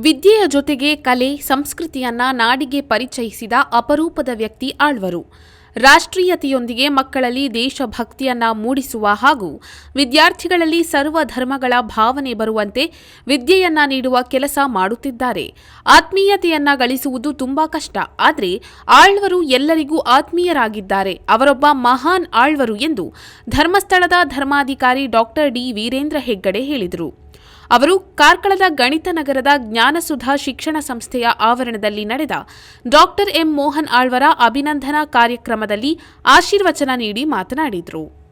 ವಿದ್ಯೆಯ ಜೊತೆಗೆ ಕಲೆ, ಸಂಸ್ಕೃತಿಯನ್ನ ನಾಡಿಗೆ ಪರಿಚಯಿಸಿದ ಅಪರೂಪದ ವ್ಯಕ್ತಿ ಆಳ್ವರು. ರಾಷ್ಟ್ರೀಯತೆಯೊಂದಿಗೆ ಮಕ್ಕಳಲ್ಲಿ ದೇಶಭಕ್ತಿಯನ್ನ ಮೂಡಿಸುವ ಹಾಗೂ ವಿದ್ಯಾರ್ಥಿಗಳಲ್ಲಿ ಸರ್ವ ಧರ್ಮಗಳ ಭಾವನೆ ಬರುವಂತೆ ವಿದ್ಯೆಯನ್ನ ನೀಡುವ ಕೆಲಸ ಮಾಡುತ್ತಿದ್ದಾರೆ. ಆತ್ಮೀಯತೆಯನ್ನ ಗಳಿಸುವುದು ತುಂಬಾ ಕಷ್ಟ. ಆದರೆ ಆಳ್ವರು ಎಲ್ಲರಿಗೂ ಆತ್ಮೀಯರಾಗಿದ್ದಾರೆ. ಅವರೊಬ್ಬ ಮಹಾನ್ ಆಳ್ವರು ಎಂದು ಧರ್ಮಸ್ಥಳದ ಧರ್ಮಾಧಿಕಾರಿ ಡಾಕ್ಟರ್ ಡಿ. ವೀರೇಂದ್ರ ಹೆಗ್ಗಡೆ ಹೇಳಿದರು. ಅವರು ಕಾರ್ಕಳದ ಗಣಿತ ನಗರದ ಜ್ಞಾನಸುಧಾ ಶಿಕ್ಷಣ ಸಂಸ್ಥೆಯ ಆವರಣದಲ್ಲಿ ನಡೆದ ಡಾಕ್ಟರ್ ಎಂ ಮೋಹನ್ ಆಳ್ವರ ಅಭಿನಂದನಾ ಕಾರ್ಯಕ್ರಮದಲ್ಲಿ ಆಶೀರ್ವಚನ ನೀಡಿ ಮಾತನಾಡಿದರು.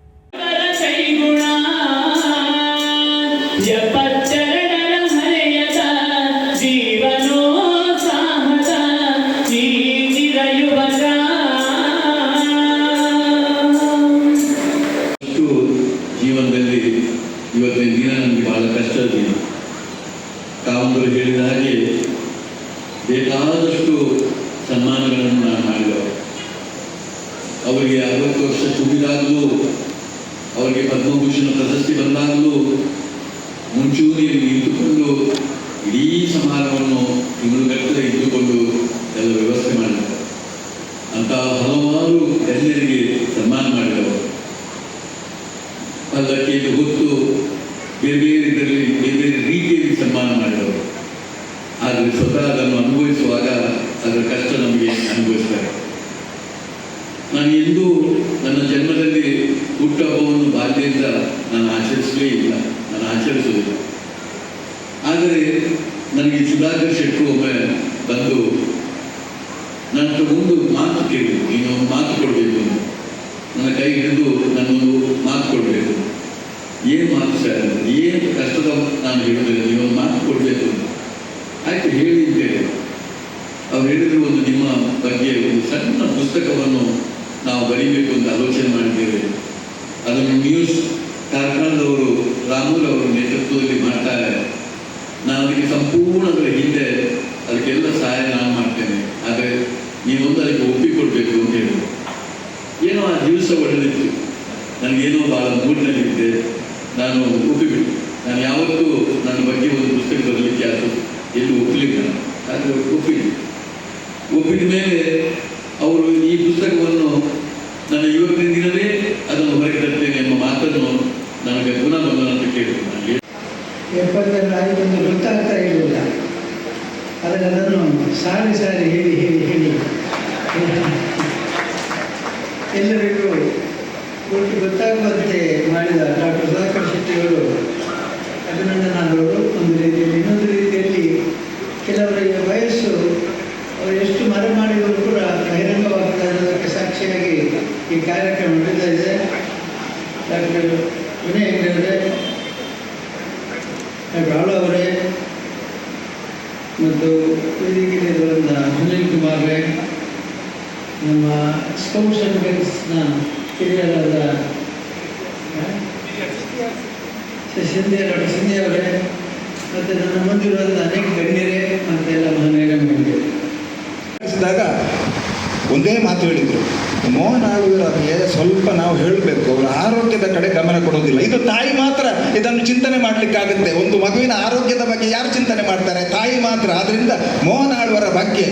ತಾವೊಂದರು ಹೇಳಿದ ಹಾಗೆ ಬೇಕಾದಷ್ಟು ಸನ್ಮಾನಗಳನ್ನು ನಾನು ಮಾಡಿದವರು ಅವರಿಗೆ ಅರವತ್ತು ವರ್ಷ ತುಂಬಿದಾಗಲೂ, ಅವರಿಗೆ ಪದ್ಮಭೂಷಣ ಪ್ರಶಸ್ತಿ ಬಂದಾಗಲೂ ಮುಂಚೂಣಿಯಲ್ಲಿ ನಿಂತುಕೊಂಡು ಇಡೀ ಸಮಾರಂಭವನ್ನು ತಿಂಗಳುಗಟ್ಟಲೆ ಇದ್ದುಕೊಂಡು ಎಲ್ಲ ವ್ಯವಸ್ಥೆ ಮಾಡಿದ್ದಾರೆ ಅಂತ ಹಲವಾರು ಎಲ್ಲರಿಗೆ ಸನ್ಮಾನ ಮಾಡಿದವರು. ಪಲ್ಲಕ್ಕಿಯಲ್ಲಿ ಹೊತ್ತು ಬೇರೆ ಬೇರೆ ಇದರಲ್ಲಿ ಬೇರೆ ಬೇರೆ ರೀತಿಯಲ್ಲಿ ಸನ್ಮಾನ ಮಾಡಿದವರು. ಆದರೆ ಸ್ವತಃ ಅದನ್ನು ಅನುಭವಿಸುವಾಗ ಅದರ ಕಷ್ಟ ನಮಗೆ ಅನುಭವಿಸ್ತಾರೆ. ನಾನು ಎಂದೂ ನನ್ನ ಜನ್ಮದಲ್ಲಿ ಹುಟ್ಟುಹಬ್ಬವನ್ನು ಬಾಲ್ಯದಿಂದ ನಾನು ಆಚರಿಸಲೇ ಇಲ್ಲ. ನಾನು ಆಚರಿಸುವುದಿಲ್ಲ. ಆದರೆ ನನಗೆ ಸುಧಾಕರ್ ಶೆಟ್ಟು ಒಮ್ಮೆ ಬಂದು ನನ್ನ ಒಂದು ಮಾತು ಕೇಳಿದ್ರು. ನೀನು ಒಂದು ಮಾತು ಕೊಡಬೇಕು ನನ್ನ ಕೈ ಹಿಡಿದು ನನ್ನೊಂದು ಮಾತು ಕೊಡಬೇಕು ಏನು ಮಾತು ಸರ್? ಏನು ಕಷ್ಟದ ನಾನು ಹೇಳೋದಿಲ್ಲ ನೀವೊಂದು ಮಾತು ಆಯ್ತು ಹೇಳಿದ್ದೇನೆ. ಹೇಳಿ ಅವ್ರು ಹೇಳಿದ್ರು ಒಂದು ನಿಮ್ಮ ಬಗ್ಗೆ ಒಂದು ಸಣ್ಣ ಪುಸ್ತಕವನ್ನು ನಾವು ಬರೀಬೇಕು ಅಂತ ಆಲೋಚನೆ ಮಾಡಿದ್ದೇವೆ. ಅದನ್ನು ನ್ಯೂಸ್ ಕಾರ್ಖಾನದವರು ರಾಮುಲ್ ಅವರು ನೇತೃತ್ವದಲ್ಲಿ ಮಾಡ್ತಾರೆ. ನಾನು ಅದಕ್ಕೆ ಸಂಪೂರ್ಣ ಅದರ ಹಿಂದೆ ಅದಕ್ಕೆಲ್ಲ ಸಹಾಯ ನಾನು ಮಾಡ್ತೇನೆ. ಆದರೆ ನೀವೊಂದು ಅದಕ್ಕೆ ಒಪ್ಪಿಕೊಡ್ಬೇಕು ಅಂತ ಹೇಳಿದ್ರು ಏನೋ ಆ ದಿವಸ ಒಳ್ಳೆದಿತ್ತು ನನಗೇನೋ ಭಾಳ ಮೂಡಿನಲ್ಲಿದ್ದೆ ನಾನು ಒಪ್ಪಿಬಿಟ್ಟು, ನಾನು ಯಾವತ್ತೂ ನನ್ನ ಬಗ್ಗೆ ಒಂದು ಪುಸ್ತಕ ಬರಲಿಕ್ಕೆ ಅದು ಎಲ್ಲೂ ಒಪ್ಪಲಿಲ್ಲ ಆದರೆ ಒಪ್ಪಿದೆ ಒಪ್ಪಿದ ಮೇಲೆ ಅವರು ಈ ಪುಸ್ತಕವನ್ನು ನನ್ನ ಇವತ್ತಿನ ದಿನವೇ ಅದನ್ನು ಹೊರಗೆ ಎಂಬ ಮಾತನ್ನು ನನಗೆ ಪುನಃ ಅಂತ ಕೇಳಿದ್ರು. ನನಗೆ ಎಪ್ಪತ್ತೆರಡು ಆಯಿತು ಗೊತ್ತಾಗ್ತಾ ಇರಲಿಲ್ಲ ಆದರೆ ಅದನ್ನು ಸಾರಿ ಸಾರಿ ಹೇಳಿ ಹೇಳಿ ಹೇಳಿ ಎಲ್ಲರಿಗೂ ಒಟ್ಟು ಗೊತ್ತಾಗುವಂತೆ ಮಾಡಿದ ಡಾಕ್ಟರ್ ಸುಧಾಕರ್ ಶೆಟ್ಟಿಯವರು ಅಭಿನಂದನಾದವರು ಒಂದು ರೀತಿಯಲ್ಲಿ ಇನ್ನೊಂದು ರೀತಿಯಲ್ಲಿ ಕೆಲವರಿಗೆ ವಯಸ್ಸು ಅವರು ಎಷ್ಟು ಮರೆ ಮಾಡಿದರೂ ಕೂಡ ಬಹಿರಂಗವಾಗ್ತಾ ಇರೋದಕ್ಕೆ ಸಾಕ್ಷಿಯಾಗಿ ಈ ಕಾರ್ಯಕ್ರಮ ನಡೀತಾ ಇದೆ ಡಾಕ್ಟರ್ ವಿನಯ್ ಹೆಗ್ಡೆ ರಾಳು ಅವರೇ ಮತ್ತು ವೇದಿಕೆಯಲ್ಲಿ ಬಂದ ಅನಿಲ್ ಕುಮಾರ್ ರೇ ನಮ್ಮ ಸ್ಕೌಟ್ಸ್ ಅಂಡ್ ಗೈಡ್ಸ್ನ ಹಿರಿಯರಾದ ಡಾಕ್ಟರ್ ಸಿಂಧೆ ಅವರೇ, ಮತ್ತು ನನ್ನ ಮುಂದಿರುವಂಥ ಅನೇಕ ಗಣ್ಯರೇ, ಮತ್ತು ಎಲ್ಲ ಮಾಡಿದ್ದೇವೆ ಒಂದೇ ಮಾತು ಹೇಳಿದರು. ಮೋಹನ್ ಆಳ್ವರಿಗೆ ಸ್ವಲ್ಪ ನಾವು ಹೇಳಬೇಕು. ಅವರ ಆರೋಗ್ಯದ ಕಡೆ ಗಮನ ಕೊಡೋದಿಲ್ಲ ಇದು ತಾಯಿ ಮಾತ್ರ ಇದನ್ನು ಚಿಂತನೆ ಮಾಡಲಿಕ್ಕಾಗುತ್ತೆ. ಒಂದು ಮಗುವಿನ ಆರೋಗ್ಯದ ಬಗ್ಗೆ ಯಾರು ಚಿಂತನೆ ಮಾಡ್ತಾರೆ? ತಾಯಿ ಮಾತ್ರ. ಆದ್ದರಿಂದ ಮೋಹನ್ ಆಳ್ವರ ಬಗ್ಗೆ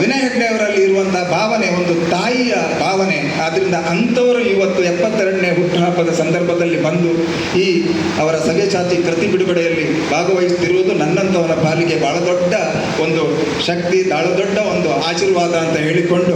ವಿನಯ್ ಹೆಗ್ಡೆ ಅವರಲ್ಲಿ ಇರುವಂತಹ ಭಾವನೆ ಒಂದು ತಾಯಿಯ ಭಾವನೆ. ಆದ್ದರಿಂದ ಅಂಥವರು ಇವತ್ತು ಎಪ್ಪತ್ತೆರಡನೇ ಹುಟ್ಟುಹಬ್ಬದ ಸಂದರ್ಭದಲ್ಲಿ ಬಂದು ಈ ಅವರ ಸವ್ಯಸಾಚಿ ಕೃತಿ ಬಿಡುಗಡೆಯಲ್ಲಿ ಭಾಗವಹಿಸುತ್ತಿರುವುದು ನನ್ನಂಥವರ ಪಾಲಿಗೆ ಬಹಳ ದೊಡ್ಡ ಒಂದು ಶಕ್ತಿ, ಬಹಳ ದೊಡ್ಡ ಒಂದು ಆಶೀರ್ವಾದ ಅಂತ ಹೇಳಿಕೊಂಡು